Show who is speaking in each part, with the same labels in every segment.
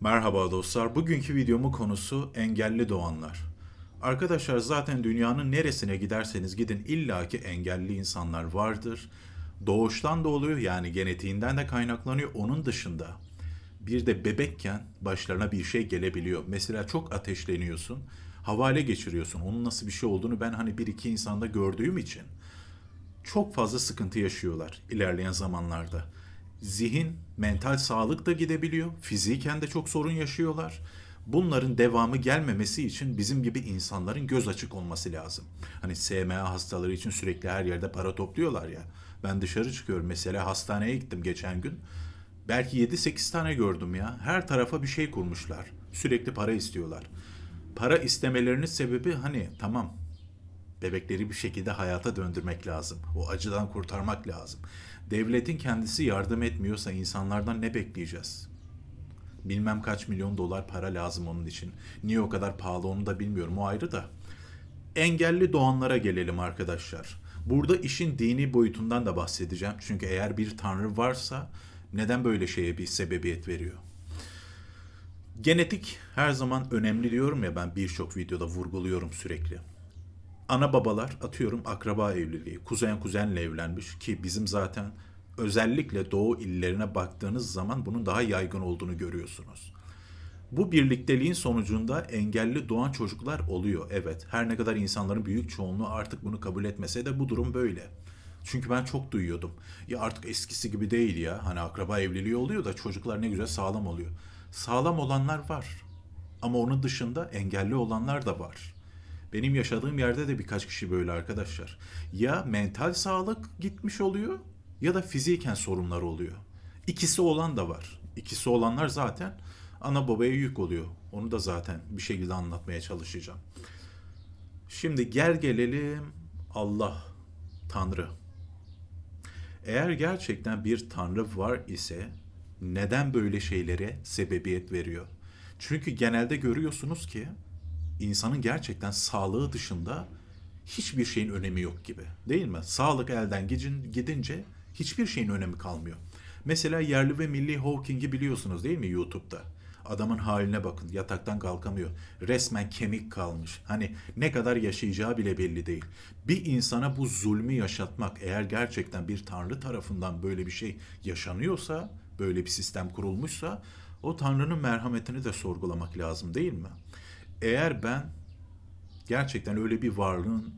Speaker 1: Merhaba dostlar. Bugünkü videomun konusu engelli doğanlar. Arkadaşlar zaten dünyanın neresine giderseniz gidin illaki engelli insanlar vardır. Doğuştan da oluyor yani genetiğinden de kaynaklanıyor. Onun dışında bir de bebekken başlarına bir şey gelebiliyor. Mesela çok ateşleniyorsun, havale geçiriyorsun. Onun nasıl bir şey olduğunu ben hani bir iki insanda gördüğüm için çok fazla sıkıntı yaşıyorlar ilerleyen zamanlarda. Zihin, mental sağlık da gidebiliyor. Fiziken de çok sorun yaşıyorlar. Bunların devamı gelmemesi için bizim gibi insanların göz açık olması lazım. Hani SMA hastaları için sürekli her yerde para topluyorlar ya. Ben dışarı çıkıyorum mesela hastaneye gittim geçen gün. Belki 7-8 tane gördüm ya. Her tarafa bir şey kurmuşlar. Sürekli para istiyorlar. Para istemelerinin sebebi hani tamam bebekleri bir şekilde hayata döndürmek lazım. O acıdan kurtarmak lazım. Devletin kendisi yardım etmiyorsa insanlardan ne bekleyeceğiz? Bilmem kaç milyon dolar para lazım onun için. Niye o kadar pahalı onu da bilmiyorum o ayrı da. Engelli doğanlara gelelim arkadaşlar. Burada işin dini boyutundan da bahsedeceğim. Çünkü eğer bir tanrı varsa neden böyle şeye bir sebebiyet veriyor? Genetik her zaman önemli diyorum ya ben birçok videoda vurguluyorum sürekli ana babalar atıyorum akraba evliliği, kuzen kuzenle evlenmiş ki bizim zaten özellikle doğu illerine baktığınız zaman bunun daha yaygın olduğunu görüyorsunuz. Bu birlikteliğin sonucunda engelli doğan çocuklar oluyor. Evet, her ne kadar insanların büyük çoğunluğu artık bunu kabul etmese de bu durum böyle. Çünkü ben çok duyuyordum. Ya artık eskisi gibi değil ya. Hani akraba evliliği oluyor da çocuklar ne güzel sağlam oluyor. Sağlam olanlar var. Ama onun dışında engelli olanlar da var. Benim yaşadığım yerde de birkaç kişi böyle arkadaşlar. Ya mental sağlık gitmiş oluyor ya da fiziken sorunlar oluyor. İkisi olan da var. İkisi olanlar zaten ana babaya yük oluyor. Onu da zaten bir şekilde anlatmaya çalışacağım. Şimdi gel gelelim Allah, Tanrı. Eğer gerçekten bir Tanrı var ise neden böyle şeylere sebebiyet veriyor? Çünkü genelde görüyorsunuz ki insanın gerçekten sağlığı dışında hiçbir şeyin önemi yok gibi. Değil mi? Sağlık elden gidince hiçbir şeyin önemi kalmıyor. Mesela yerli ve milli Hawking'i biliyorsunuz değil mi YouTube'da? Adamın haline bakın. Yataktan kalkamıyor. Resmen kemik kalmış. Hani ne kadar yaşayacağı bile belli değil. Bir insana bu zulmü yaşatmak eğer gerçekten bir tanrı tarafından böyle bir şey yaşanıyorsa, böyle bir sistem kurulmuşsa o tanrının merhametini de sorgulamak lazım değil mi? Eğer ben gerçekten öyle bir varlığın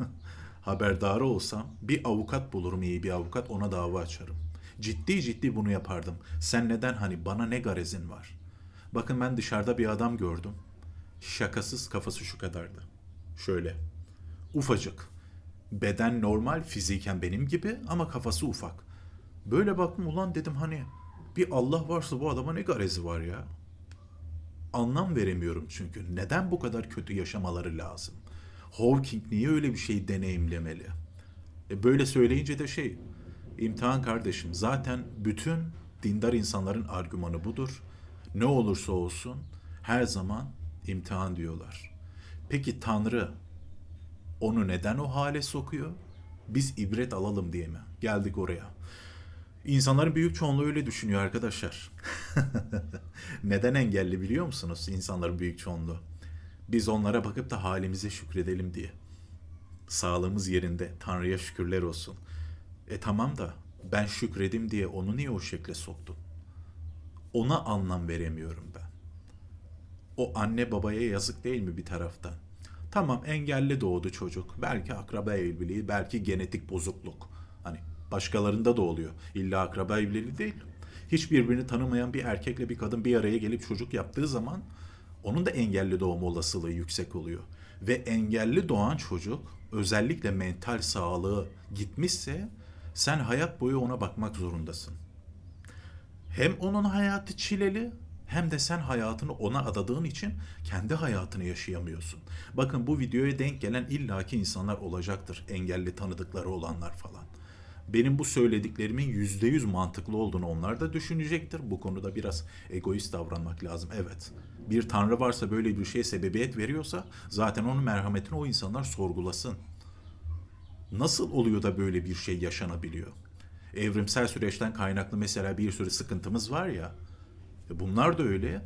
Speaker 1: haberdarı olsam bir avukat bulurum iyi bir avukat ona dava açarım. Ciddi ciddi bunu yapardım. Sen neden hani bana ne garezin var? Bakın ben dışarıda bir adam gördüm. Şakasız kafası şu kadardı. Şöyle. Ufacık. Beden normal fiziken benim gibi ama kafası ufak. Böyle baktım ulan dedim hani bir Allah varsa bu adama ne garezi var ya anlam veremiyorum çünkü. Neden bu kadar kötü yaşamaları lazım? Hawking niye öyle bir şey deneyimlemeli? E böyle söyleyince de şey, imtihan kardeşim zaten bütün dindar insanların argümanı budur. Ne olursa olsun her zaman imtihan diyorlar. Peki Tanrı onu neden o hale sokuyor? Biz ibret alalım diye mi? Geldik oraya. İnsanların büyük çoğunluğu öyle düşünüyor arkadaşlar. Neden engelli biliyor musunuz insanların büyük çoğunluğu? Biz onlara bakıp da halimize şükredelim diye. Sağlığımız yerinde, Tanrı'ya şükürler olsun. E tamam da ben şükredim diye onu niye o şekle soktun? Ona anlam veremiyorum ben. O anne babaya yazık değil mi bir taraftan? Tamam engelli doğdu çocuk. Belki akraba evliliği, belki genetik bozukluk. Başkalarında da oluyor. İlla akraba evliliği değil. Hiç birbirini tanımayan bir erkekle bir kadın bir araya gelip çocuk yaptığı zaman onun da engelli doğum olasılığı yüksek oluyor. Ve engelli doğan çocuk özellikle mental sağlığı gitmişse sen hayat boyu ona bakmak zorundasın. Hem onun hayatı çileli hem de sen hayatını ona adadığın için kendi hayatını yaşayamıyorsun. Bakın bu videoya denk gelen illaki insanlar olacaktır. Engelli tanıdıkları olanlar falan benim bu söylediklerimin yüzde yüz mantıklı olduğunu onlar da düşünecektir. Bu konuda biraz egoist davranmak lazım. Evet. Bir tanrı varsa böyle bir şey sebebiyet veriyorsa zaten onun merhametini o insanlar sorgulasın. Nasıl oluyor da böyle bir şey yaşanabiliyor? Evrimsel süreçten kaynaklı mesela bir sürü sıkıntımız var ya. E Bunlar da öyle.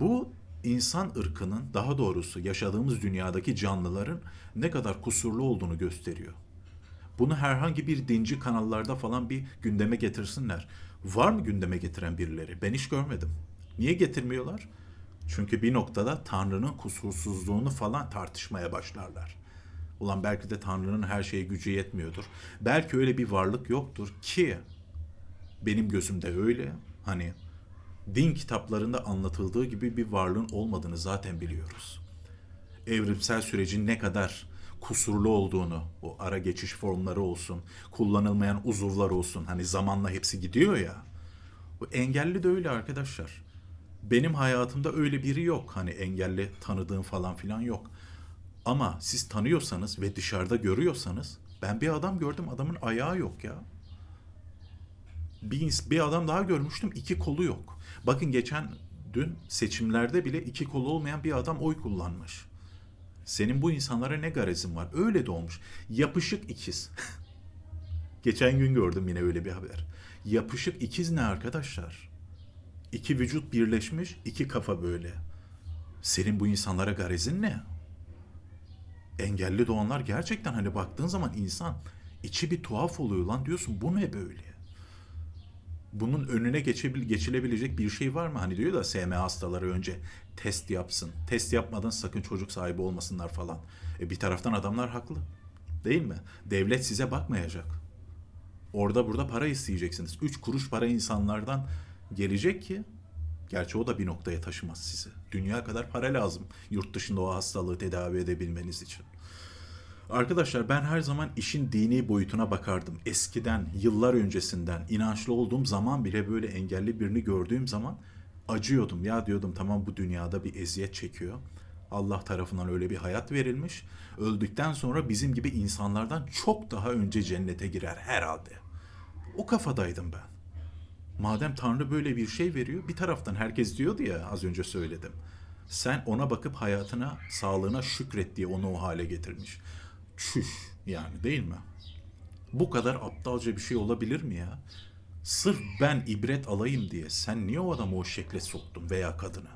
Speaker 1: Bu insan ırkının daha doğrusu yaşadığımız dünyadaki canlıların ne kadar kusurlu olduğunu gösteriyor. Bunu herhangi bir dinci kanallarda falan bir gündeme getirsinler. Var mı gündeme getiren birileri? Ben hiç görmedim. Niye getirmiyorlar? Çünkü bir noktada Tanrı'nın kusursuzluğunu falan tartışmaya başlarlar. Ulan belki de Tanrı'nın her şeye gücü yetmiyordur. Belki öyle bir varlık yoktur ki benim gözümde öyle. Hani din kitaplarında anlatıldığı gibi bir varlığın olmadığını zaten biliyoruz. Evrimsel sürecin ne kadar kusurlu olduğunu, o ara geçiş formları olsun, kullanılmayan uzuvlar olsun, hani zamanla hepsi gidiyor ya. Bu engelli de öyle arkadaşlar. Benim hayatımda öyle biri yok. Hani engelli tanıdığım falan filan yok. Ama siz tanıyorsanız ve dışarıda görüyorsanız ben bir adam gördüm adamın ayağı yok ya. Bir, bir adam daha görmüştüm iki kolu yok. Bakın geçen dün seçimlerde bile iki kolu olmayan bir adam oy kullanmış. Senin bu insanlara ne garezin var? Öyle doğmuş. Yapışık ikiz. Geçen gün gördüm yine öyle bir haber. Yapışık ikiz ne arkadaşlar? İki vücut birleşmiş, iki kafa böyle. Senin bu insanlara garezin ne? Engelli doğanlar gerçekten hani baktığın zaman insan içi bir tuhaf oluyor lan diyorsun bu ne böyle? Bunun önüne geçebil geçilebilecek bir şey var mı? Hani diyor da SMA hastaları önce test yapsın. Test yapmadan sakın çocuk sahibi olmasınlar falan. E bir taraftan adamlar haklı. Değil mi? Devlet size bakmayacak. Orada burada para isteyeceksiniz. Üç kuruş para insanlardan gelecek ki Gerçi o da bir noktaya taşımaz sizi. Dünya kadar para lazım yurt dışında o hastalığı tedavi edebilmeniz için. Arkadaşlar ben her zaman işin dini boyutuna bakardım. Eskiden, yıllar öncesinden, inançlı olduğum zaman bile böyle engelli birini gördüğüm zaman acıyordum. Ya diyordum tamam bu dünyada bir eziyet çekiyor. Allah tarafından öyle bir hayat verilmiş. Öldükten sonra bizim gibi insanlardan çok daha önce cennete girer herhalde. O kafadaydım ben. Madem Tanrı böyle bir şey veriyor, bir taraftan herkes diyordu ya az önce söyledim. Sen ona bakıp hayatına, sağlığına şükret diye onu o hale getirmiş. Çüş yani değil mi? Bu kadar aptalca bir şey olabilir mi ya? Sırf ben ibret alayım diye sen niye o adamı o şekle soktun veya kadını?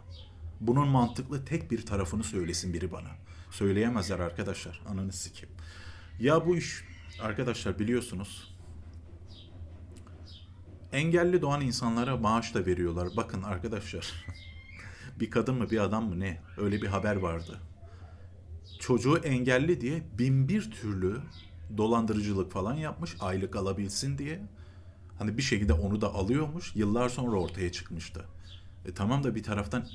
Speaker 1: Bunun mantıklı tek bir tarafını söylesin biri bana. Söyleyemezler arkadaşlar. Ananı sikeyim. Ya bu iş arkadaşlar biliyorsunuz engelli doğan insanlara maaş da veriyorlar. Bakın arkadaşlar. bir kadın mı bir adam mı ne? Öyle bir haber vardı. Çocuğu engelli diye bin bir türlü dolandırıcılık falan yapmış aylık alabilsin diye. Hani bir şekilde onu da alıyormuş. Yıllar sonra ortaya çıkmıştı. E tamam da bir taraftan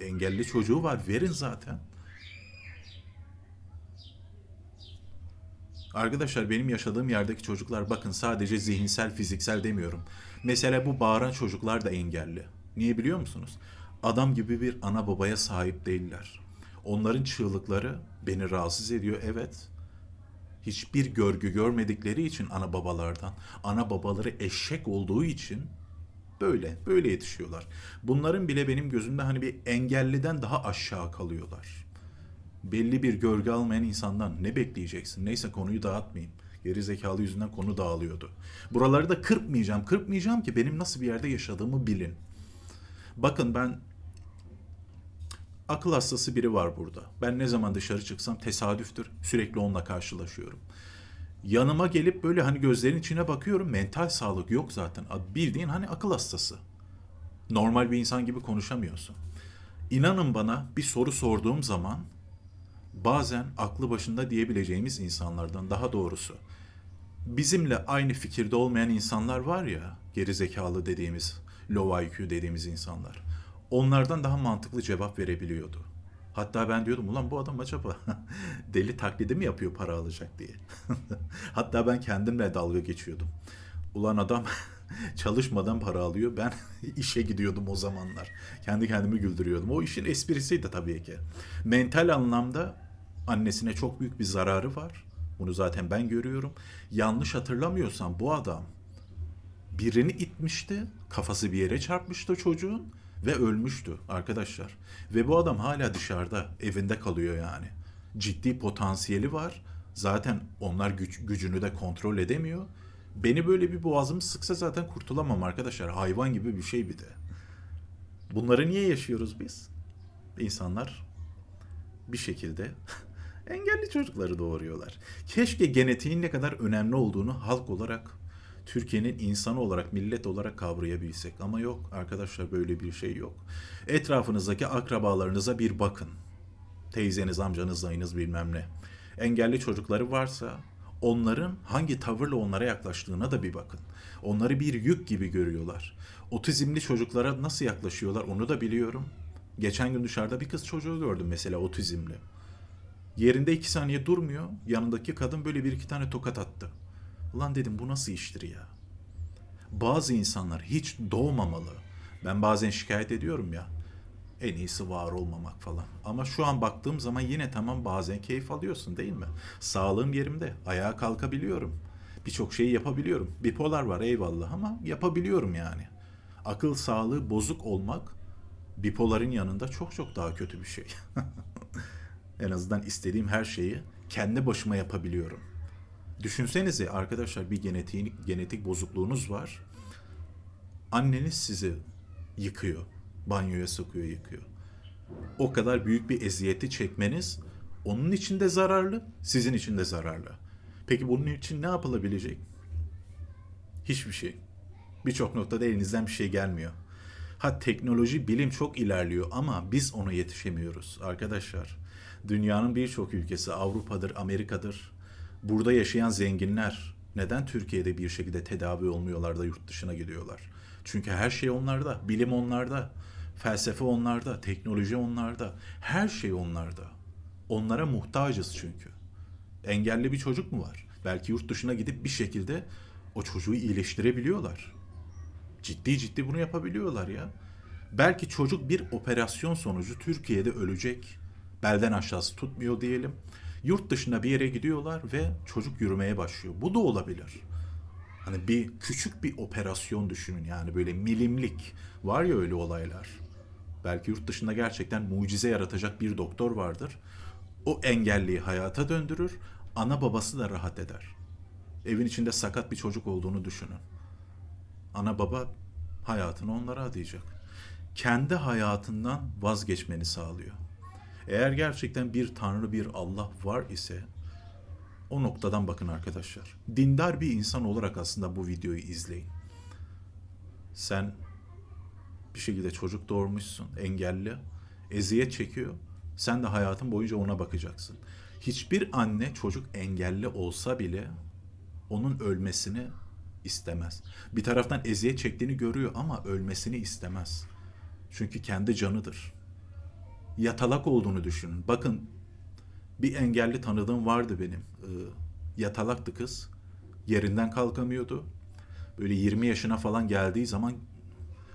Speaker 1: engelli çocuğu var. Verin zaten. Arkadaşlar benim yaşadığım yerdeki çocuklar bakın sadece zihinsel, fiziksel demiyorum. Mesela bu bağıran çocuklar da engelli. Niye biliyor musunuz? Adam gibi bir ana babaya sahip değiller. Onların çığlıkları beni rahatsız ediyor evet. Hiçbir görgü görmedikleri için ana babalardan, ana babaları eşek olduğu için böyle, böyle yetişiyorlar. Bunların bile benim gözümde hani bir engelliden daha aşağı kalıyorlar belli bir gölge almayan insandan ne bekleyeceksin? Neyse konuyu dağıtmayayım. Geri zekalı yüzünden konu dağılıyordu. Buraları da kırpmayacağım. Kırpmayacağım ki benim nasıl bir yerde yaşadığımı bilin. Bakın ben akıl hastası biri var burada. Ben ne zaman dışarı çıksam tesadüftür. Sürekli onunla karşılaşıyorum. Yanıma gelip böyle hani gözlerin içine bakıyorum. Mental sağlık yok zaten. Bildiğin hani akıl hastası. Normal bir insan gibi konuşamıyorsun. İnanın bana bir soru sorduğum zaman bazen aklı başında diyebileceğimiz insanlardan daha doğrusu bizimle aynı fikirde olmayan insanlar var ya geri zekalı dediğimiz low IQ dediğimiz insanlar. Onlardan daha mantıklı cevap verebiliyordu. Hatta ben diyordum ulan bu adam acaba deli taklidi mi yapıyor para alacak diye. Hatta ben kendimle dalga geçiyordum. Ulan adam çalışmadan para alıyor. Ben işe gidiyordum o zamanlar. Kendi kendimi güldürüyordum. O işin esprisiydi tabii ki. Mental anlamda annesine çok büyük bir zararı var. Bunu zaten ben görüyorum. Yanlış hatırlamıyorsam bu adam birini itmişti. Kafası bir yere çarpmıştı çocuğun ve ölmüştü arkadaşlar. Ve bu adam hala dışarıda, evinde kalıyor yani. Ciddi potansiyeli var. Zaten onlar güç, gücünü de kontrol edemiyor. Beni böyle bir boğazımı sıksa zaten kurtulamam arkadaşlar. Hayvan gibi bir şey bir de. Bunları niye yaşıyoruz biz? İnsanlar bir şekilde engelli çocukları doğuruyorlar. Keşke genetiğin ne kadar önemli olduğunu halk olarak, Türkiye'nin insanı olarak, millet olarak kavrayabilsek. Ama yok arkadaşlar böyle bir şey yok. Etrafınızdaki akrabalarınıza bir bakın. Teyzeniz, amcanız, dayınız bilmem ne. Engelli çocukları varsa onların hangi tavırla onlara yaklaştığına da bir bakın. Onları bir yük gibi görüyorlar. Otizmli çocuklara nasıl yaklaşıyorlar onu da biliyorum. Geçen gün dışarıda bir kız çocuğu gördüm mesela otizmli. Yerinde iki saniye durmuyor. Yanındaki kadın böyle bir iki tane tokat attı. Ulan dedim bu nasıl iştir ya? Bazı insanlar hiç doğmamalı. Ben bazen şikayet ediyorum ya. En iyisi var olmamak falan. Ama şu an baktığım zaman yine tamam bazen keyif alıyorsun değil mi? Sağlığım yerimde. Ayağa kalkabiliyorum. Birçok şeyi yapabiliyorum. Bipolar var eyvallah ama yapabiliyorum yani. Akıl sağlığı bozuk olmak bipoların yanında çok çok daha kötü bir şey. en azından istediğim her şeyi kendi başıma yapabiliyorum. Düşünsenize arkadaşlar bir genetik genetik bozukluğunuz var. Anneniz sizi yıkıyor. Banyoya sokuyor, yıkıyor. O kadar büyük bir eziyeti çekmeniz onun için de zararlı, sizin için de zararlı. Peki bunun için ne yapılabilecek? Hiçbir şey. Birçok noktada elinizden bir şey gelmiyor. Ha teknoloji, bilim çok ilerliyor ama biz ona yetişemiyoruz arkadaşlar. Dünyanın birçok ülkesi Avrupa'dır, Amerika'dır. Burada yaşayan zenginler neden Türkiye'de bir şekilde tedavi olmuyorlar da yurt dışına gidiyorlar? Çünkü her şey onlarda, bilim onlarda, felsefe onlarda, teknoloji onlarda, her şey onlarda. Onlara muhtacız çünkü. Engelli bir çocuk mu var? Belki yurt dışına gidip bir şekilde o çocuğu iyileştirebiliyorlar. Ciddi ciddi bunu yapabiliyorlar ya. Belki çocuk bir operasyon sonucu Türkiye'de ölecek. Belden aşağısı tutmuyor diyelim. Yurt dışına bir yere gidiyorlar ve çocuk yürümeye başlıyor. Bu da olabilir. Hani bir küçük bir operasyon düşünün yani böyle milimlik. Var ya öyle olaylar. Belki yurt dışında gerçekten mucize yaratacak bir doktor vardır. O engelliyi hayata döndürür. Ana babası da rahat eder. Evin içinde sakat bir çocuk olduğunu düşünün. Ana baba hayatını onlara adayacak. Kendi hayatından vazgeçmeni sağlıyor. Eğer gerçekten bir tanrı bir Allah var ise o noktadan bakın arkadaşlar. Dindar bir insan olarak aslında bu videoyu izleyin. Sen bir şekilde çocuk doğurmuşsun, engelli, eziyet çekiyor. Sen de hayatın boyunca ona bakacaksın. Hiçbir anne çocuk engelli olsa bile onun ölmesini istemez. Bir taraftan eziyet çektiğini görüyor ama ölmesini istemez. Çünkü kendi canıdır. Yatalak olduğunu düşünün. Bakın bir engelli tanıdığım vardı benim. Ee, yatalaktı kız. Yerinden kalkamıyordu. Böyle 20 yaşına falan geldiği zaman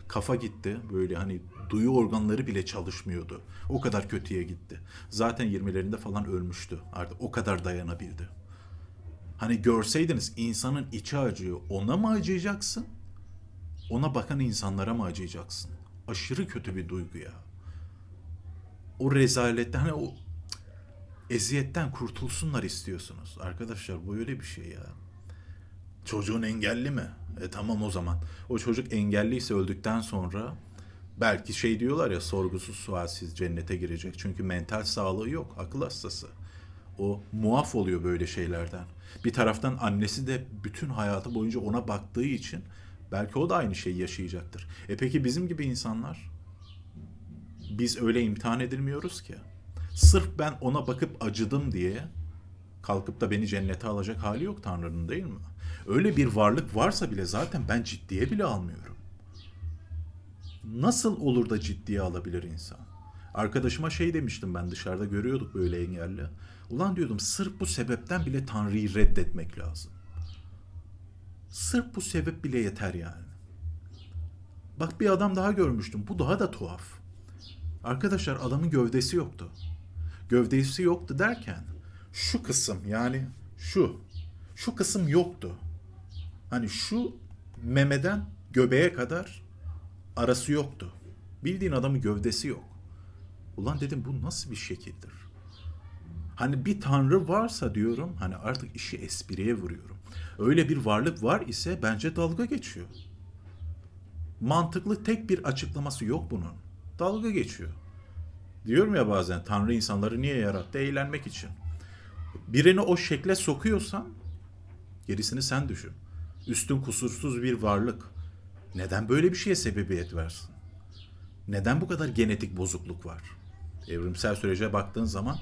Speaker 1: kafa gitti. Böyle hani duyu organları bile çalışmıyordu. O kadar kötüye gitti. Zaten 20'lerinde falan ölmüştü. Artık o kadar dayanabildi. Hani görseydiniz insanın içi acıyor. Ona mı acıyacaksın? Ona bakan insanlara mı acıyacaksın? Aşırı kötü bir duygu ya. O rezaletten hani o eziyetten kurtulsunlar istiyorsunuz. Arkadaşlar bu öyle bir şey ya. Çocuğun engelli mi? E tamam o zaman. O çocuk engelliyse öldükten sonra belki şey diyorlar ya sorgusuz sualsiz cennete girecek. Çünkü mental sağlığı yok. Akıl hastası. O muaf oluyor böyle şeylerden. Bir taraftan annesi de bütün hayatı boyunca ona baktığı için belki o da aynı şeyi yaşayacaktır. E peki bizim gibi insanlar biz öyle imtihan edilmiyoruz ki. Sırf ben ona bakıp acıdım diye kalkıp da beni cennete alacak hali yok Tanrı'nın değil mi? Öyle bir varlık varsa bile zaten ben ciddiye bile almıyorum. Nasıl olur da ciddiye alabilir insan? Arkadaşıma şey demiştim ben dışarıda görüyorduk böyle engelli. Ulan diyordum sırf bu sebepten bile Tanrı'yı reddetmek lazım. Sırf bu sebep bile yeter yani. Bak bir adam daha görmüştüm. Bu daha da tuhaf. Arkadaşlar adamın gövdesi yoktu. Gövdesi yoktu derken şu kısım yani şu şu kısım yoktu. Hani şu memeden göbeğe kadar arası yoktu. Bildiğin adamın gövdesi yok. Ulan dedim bu nasıl bir şekildir? Hani bir tanrı varsa diyorum hani artık işi espriye vuruyorum. Öyle bir varlık var ise bence dalga geçiyor. Mantıklı tek bir açıklaması yok bunun. Dalga geçiyor. Diyorum ya bazen Tanrı insanları niye yarattı? Eğlenmek için. Birini o şekle sokuyorsan gerisini sen düşün. Üstün kusursuz bir varlık. Neden böyle bir şeye sebebiyet versin? Neden bu kadar genetik bozukluk var? Evrimsel sürece baktığın zaman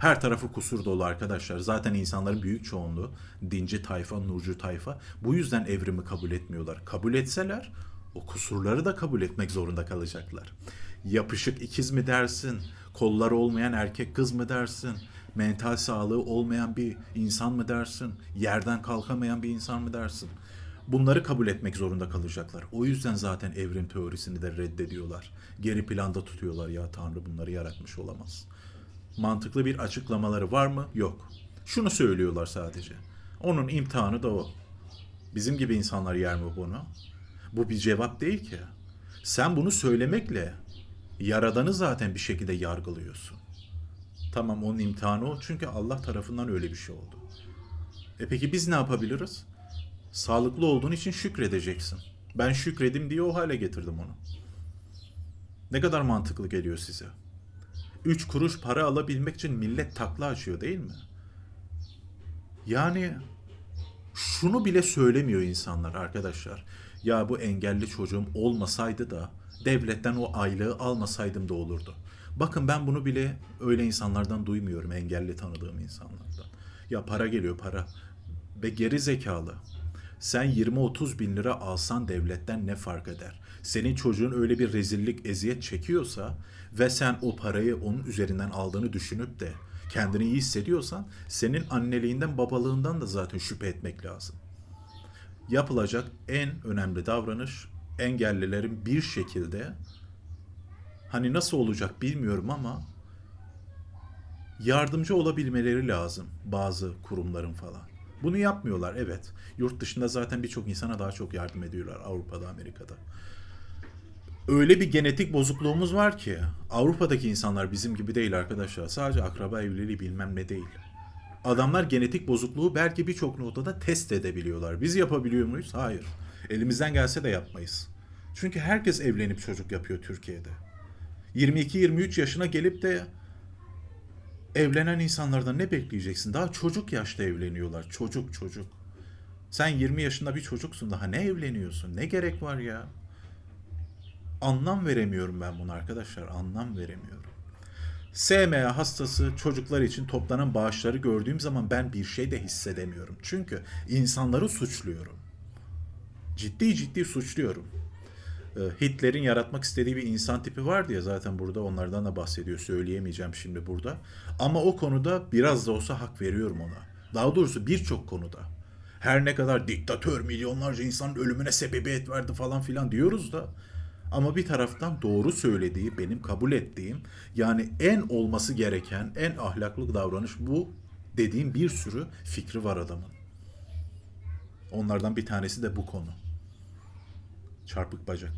Speaker 1: her tarafı kusur dolu arkadaşlar. Zaten insanların büyük çoğunluğu dinci tayfa, nurcu tayfa. Bu yüzden evrimi kabul etmiyorlar. Kabul etseler o kusurları da kabul etmek zorunda kalacaklar. Yapışık ikiz mi dersin? Kolları olmayan erkek kız mı dersin? Mental sağlığı olmayan bir insan mı dersin? Yerden kalkamayan bir insan mı dersin? Bunları kabul etmek zorunda kalacaklar. O yüzden zaten evrim teorisini de reddediyorlar. Geri planda tutuyorlar ya Tanrı bunları yaratmış olamaz. Mantıklı bir açıklamaları var mı? Yok. Şunu söylüyorlar sadece. Onun imtihanı da o. Bizim gibi insanlar yer mi bunu? Bu bir cevap değil ki. Sen bunu söylemekle Yaradan'ı zaten bir şekilde yargılıyorsun. Tamam onun imtihanı o çünkü Allah tarafından öyle bir şey oldu. E peki biz ne yapabiliriz? Sağlıklı olduğun için şükredeceksin. Ben şükredim diye o hale getirdim onu. Ne kadar mantıklı geliyor size? Üç kuruş para alabilmek için millet takla açıyor değil mi? Yani şunu bile söylemiyor insanlar arkadaşlar. Ya bu engelli çocuğum olmasaydı da devletten o aylığı almasaydım da olurdu. Bakın ben bunu bile öyle insanlardan duymuyorum engelli tanıdığım insanlardan. Ya para geliyor para ve geri zekalı. Sen 20-30 bin lira alsan devletten ne fark eder? Senin çocuğun öyle bir rezillik, eziyet çekiyorsa ve sen o parayı onun üzerinden aldığını düşünüp de kendini iyi hissediyorsan senin anneliğinden babalığından da zaten şüphe etmek lazım. Yapılacak en önemli davranış engellilerin bir şekilde hani nasıl olacak bilmiyorum ama yardımcı olabilmeleri lazım bazı kurumların falan. Bunu yapmıyorlar evet. Yurt dışında zaten birçok insana daha çok yardım ediyorlar Avrupa'da, Amerika'da. Öyle bir genetik bozukluğumuz var ki Avrupa'daki insanlar bizim gibi değil arkadaşlar. Sadece akraba evliliği bilmem ne değil. Adamlar genetik bozukluğu belki birçok noktada test edebiliyorlar. Biz yapabiliyor muyuz? Hayır. Elimizden gelse de yapmayız. Çünkü herkes evlenip çocuk yapıyor Türkiye'de. 22-23 yaşına gelip de evlenen insanlardan ne bekleyeceksin? Daha çocuk yaşta evleniyorlar. Çocuk çocuk. Sen 20 yaşında bir çocuksun daha ne evleniyorsun? Ne gerek var ya? Anlam veremiyorum ben bunu arkadaşlar. Anlam veremiyorum. SMA hastası çocuklar için toplanan bağışları gördüğüm zaman ben bir şey de hissedemiyorum. Çünkü insanları suçluyorum. Ciddi ciddi suçluyorum. Ee, Hitler'in yaratmak istediği bir insan tipi vardı ya zaten burada onlardan da bahsediyor. Söyleyemeyeceğim şimdi burada. Ama o konuda biraz da olsa hak veriyorum ona. Daha doğrusu birçok konuda. Her ne kadar diktatör milyonlarca insanın ölümüne sebebiyet verdi falan filan diyoruz da ama bir taraftan doğru söylediği, benim kabul ettiğim yani en olması gereken, en ahlaklı davranış bu dediğim bir sürü fikri var adamın. Onlardan bir tanesi de bu konu. Çarpık bacak.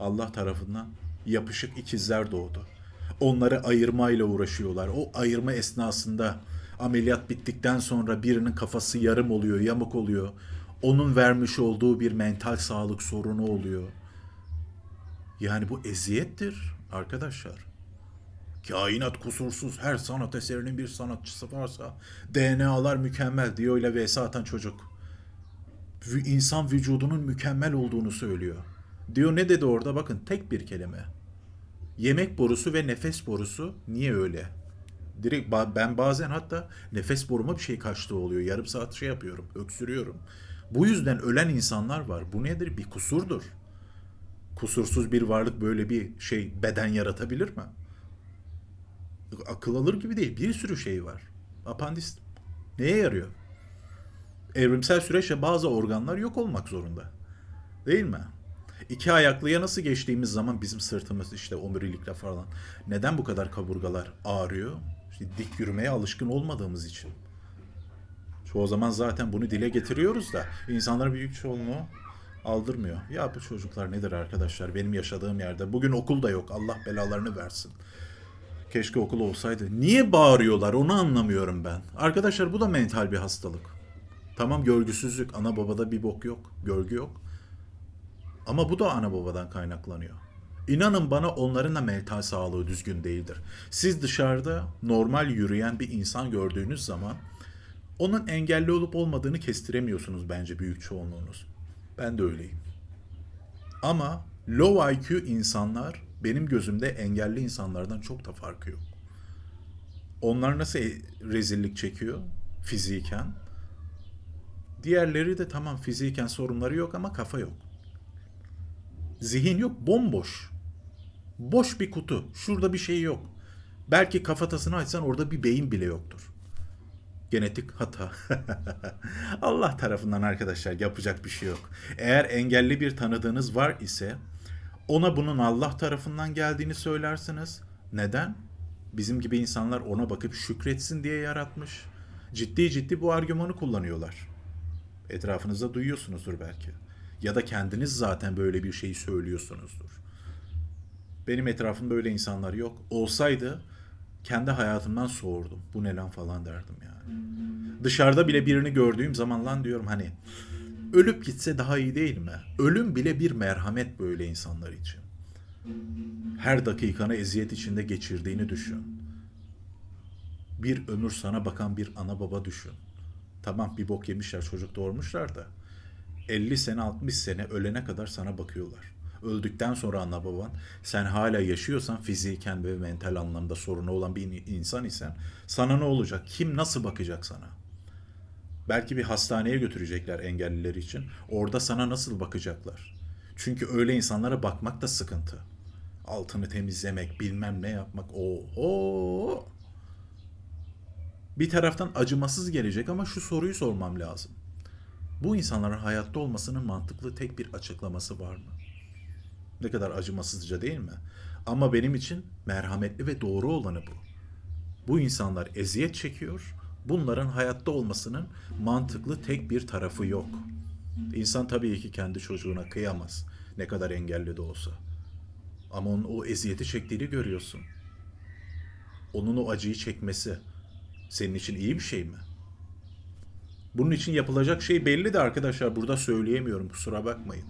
Speaker 1: Allah tarafından yapışık ikizler doğdu. Onları ayırmayla uğraşıyorlar. O ayırma esnasında ameliyat bittikten sonra birinin kafası yarım oluyor, yamuk oluyor. Onun vermiş olduğu bir mental sağlık sorunu oluyor. Yani bu eziyettir arkadaşlar. Kainat kusursuz, her sanat eserinin bir sanatçısı varsa DNA'lar mükemmel diyor ile vs atan çocuk. İnsan vücudunun mükemmel olduğunu söylüyor. Diyor ne dedi orada bakın tek bir kelime. Yemek borusu ve nefes borusu niye öyle? Direkt ben bazen hatta nefes boruma bir şey kaçtığı oluyor. Yarım saat şey yapıyorum, öksürüyorum. Bu yüzden ölen insanlar var. Bu nedir? Bir kusurdur kusursuz bir varlık böyle bir şey beden yaratabilir mi? Akıl alır gibi değil. Bir sürü şey var. Apandis neye yarıyor? Evrimsel süreçte bazı organlar yok olmak zorunda. Değil mi? İki ayaklıya nasıl geçtiğimiz zaman bizim sırtımız işte omurilikle falan. Neden bu kadar kaburgalar ağrıyor? İşte dik yürümeye alışkın olmadığımız için. Çoğu zaman zaten bunu dile getiriyoruz da insanların büyük çoğunluğu aldırmıyor. Ya bu çocuklar nedir arkadaşlar benim yaşadığım yerde. Bugün okul da yok. Allah belalarını versin. Keşke okul olsaydı. Niye bağırıyorlar onu anlamıyorum ben. Arkadaşlar bu da mental bir hastalık. Tamam görgüsüzlük. Ana babada bir bok yok. Görgü yok. Ama bu da ana babadan kaynaklanıyor. İnanın bana onların da mental sağlığı düzgün değildir. Siz dışarıda normal yürüyen bir insan gördüğünüz zaman onun engelli olup olmadığını kestiremiyorsunuz bence büyük çoğunluğunuz. Ben de öyleyim. Ama low IQ insanlar benim gözümde engelli insanlardan çok da farkı yok. Onlar nasıl rezillik çekiyor fiziken? Diğerleri de tamam fiziken sorunları yok ama kafa yok. Zihin yok, bomboş. Boş bir kutu. Şurada bir şey yok. Belki kafatasını açsan orada bir beyin bile yoktur. Genetik hata. Allah tarafından arkadaşlar yapacak bir şey yok. Eğer engelli bir tanıdığınız var ise ona bunun Allah tarafından geldiğini söylersiniz. Neden? Bizim gibi insanlar ona bakıp şükretsin diye yaratmış. Ciddi ciddi bu argümanı kullanıyorlar. Etrafınızda duyuyorsunuzdur belki. Ya da kendiniz zaten böyle bir şeyi söylüyorsunuzdur. Benim etrafımda öyle insanlar yok. Olsaydı kendi hayatımdan soğurdum. Bu ne lan falan derdim yani. Dışarıda bile birini gördüğüm zaman lan diyorum hani ölüp gitse daha iyi değil mi? Ölüm bile bir merhamet böyle insanlar için. Her dakikanı eziyet içinde geçirdiğini düşün. Bir ömür sana bakan bir ana baba düşün. Tamam bir bok yemişler çocuk doğurmuşlar da 50 sene 60 sene ölene kadar sana bakıyorlar. Öldükten sonra ana baban sen hala yaşıyorsan fiziken ve mental anlamda sorunu olan bir insan isen sana ne olacak? Kim nasıl bakacak sana? Belki bir hastaneye götürecekler engelliler için. Orada sana nasıl bakacaklar? Çünkü öyle insanlara bakmak da sıkıntı. Altını temizlemek, bilmem ne yapmak. Oho! Bir taraftan acımasız gelecek ama şu soruyu sormam lazım. Bu insanların hayatta olmasının mantıklı tek bir açıklaması var mı? Ne kadar acımasızca değil mi? Ama benim için merhametli ve doğru olanı bu. Bu insanlar eziyet çekiyor. Bunların hayatta olmasının mantıklı tek bir tarafı yok. İnsan tabii ki kendi çocuğuna kıyamaz. Ne kadar engelli de olsa. Ama onun o eziyeti çektiğini görüyorsun. Onun o acıyı çekmesi senin için iyi bir şey mi? Bunun için yapılacak şey belli de arkadaşlar burada söyleyemiyorum kusura bakmayın.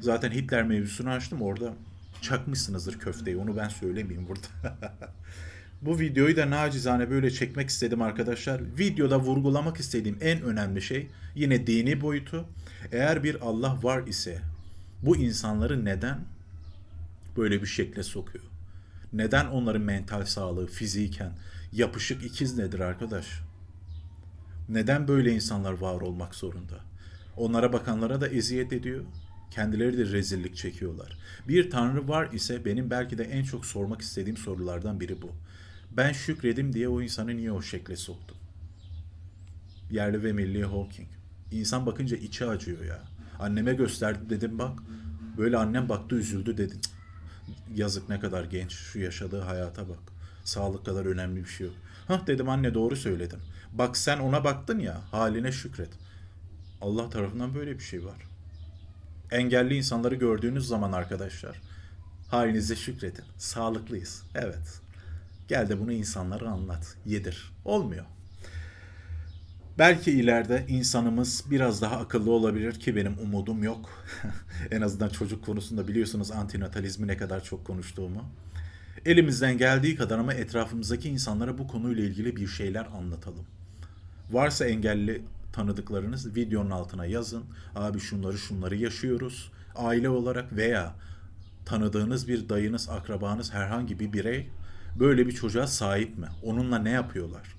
Speaker 1: Zaten Hitler mevzusunu açtım orada çakmışsınızdır köfteyi onu ben söylemeyeyim burada. Bu videoyu da nacizane böyle çekmek istedim arkadaşlar. Videoda vurgulamak istediğim en önemli şey yine dini boyutu. Eğer bir Allah var ise bu insanları neden böyle bir şekle sokuyor? Neden onların mental sağlığı fiziken yapışık ikiz nedir arkadaş? Neden böyle insanlar var olmak zorunda? Onlara bakanlara da eziyet ediyor. Kendileri de rezillik çekiyorlar. Bir tanrı var ise benim belki de en çok sormak istediğim sorulardan biri bu. Ben şükredim diye o insanı niye o şekle soktum? Yerli ve milli Hawking. İnsan bakınca içi acıyor ya. Anneme gösterdim dedim bak. Böyle annem baktı üzüldü dedim. Cık, Yazık ne kadar genç şu yaşadığı hayata bak. Sağlık kadar önemli bir şey yok. Hah dedim anne doğru söyledin. Bak sen ona baktın ya haline şükret. Allah tarafından böyle bir şey var. Engelli insanları gördüğünüz zaman arkadaşlar halinize şükredin. Sağlıklıyız. Evet. Gel de bunu insanlara anlat. Yedir. Olmuyor. Belki ileride insanımız biraz daha akıllı olabilir ki benim umudum yok. en azından çocuk konusunda biliyorsunuz antinatalizmi ne kadar çok konuştuğumu. Elimizden geldiği kadar ama etrafımızdaki insanlara bu konuyla ilgili bir şeyler anlatalım. Varsa engelli tanıdıklarınız videonun altına yazın. Abi şunları şunları yaşıyoruz. Aile olarak veya tanıdığınız bir dayınız, akrabanız, herhangi bir birey böyle bir çocuğa sahip mi? Onunla ne yapıyorlar?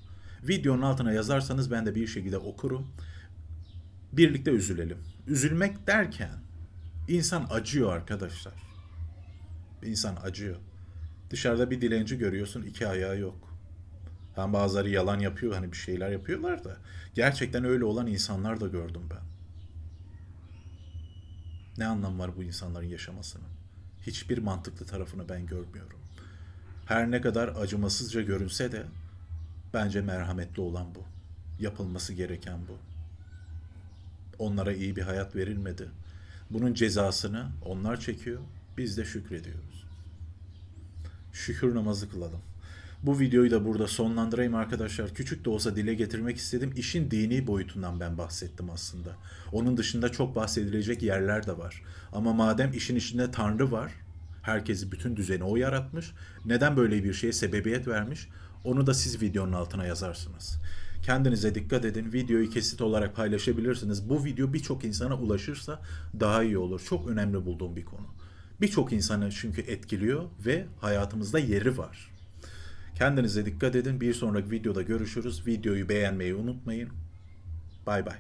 Speaker 1: Videonun altına yazarsanız ben de bir şekilde okurum. Birlikte üzülelim. Üzülmek derken insan acıyor arkadaşlar. İnsan acıyor. Dışarıda bir dilenci görüyorsun iki ayağı yok. Hem bazıları yalan yapıyor hani bir şeyler yapıyorlar da gerçekten öyle olan insanlar da gördüm ben. Ne anlam var bu insanların yaşamasının? Hiçbir mantıklı tarafını ben görmüyorum. Her ne kadar acımasızca görünse de bence merhametli olan bu. Yapılması gereken bu. Onlara iyi bir hayat verilmedi. Bunun cezasını onlar çekiyor, biz de şükrediyoruz. Şükür namazı kılalım. Bu videoyu da burada sonlandırayım arkadaşlar. Küçük de olsa dile getirmek istedim. İşin dini boyutundan ben bahsettim aslında. Onun dışında çok bahsedilecek yerler de var. Ama madem işin içinde Tanrı var, Herkesi bütün düzeni o yaratmış. Neden böyle bir şeye sebebiyet vermiş? Onu da siz videonun altına yazarsınız. Kendinize dikkat edin. Videoyu kesit olarak paylaşabilirsiniz. Bu video birçok insana ulaşırsa daha iyi olur. Çok önemli bulduğum bir konu. Birçok insanı çünkü etkiliyor ve hayatımızda yeri var. Kendinize dikkat edin. Bir sonraki videoda görüşürüz. Videoyu beğenmeyi unutmayın. Bay bay.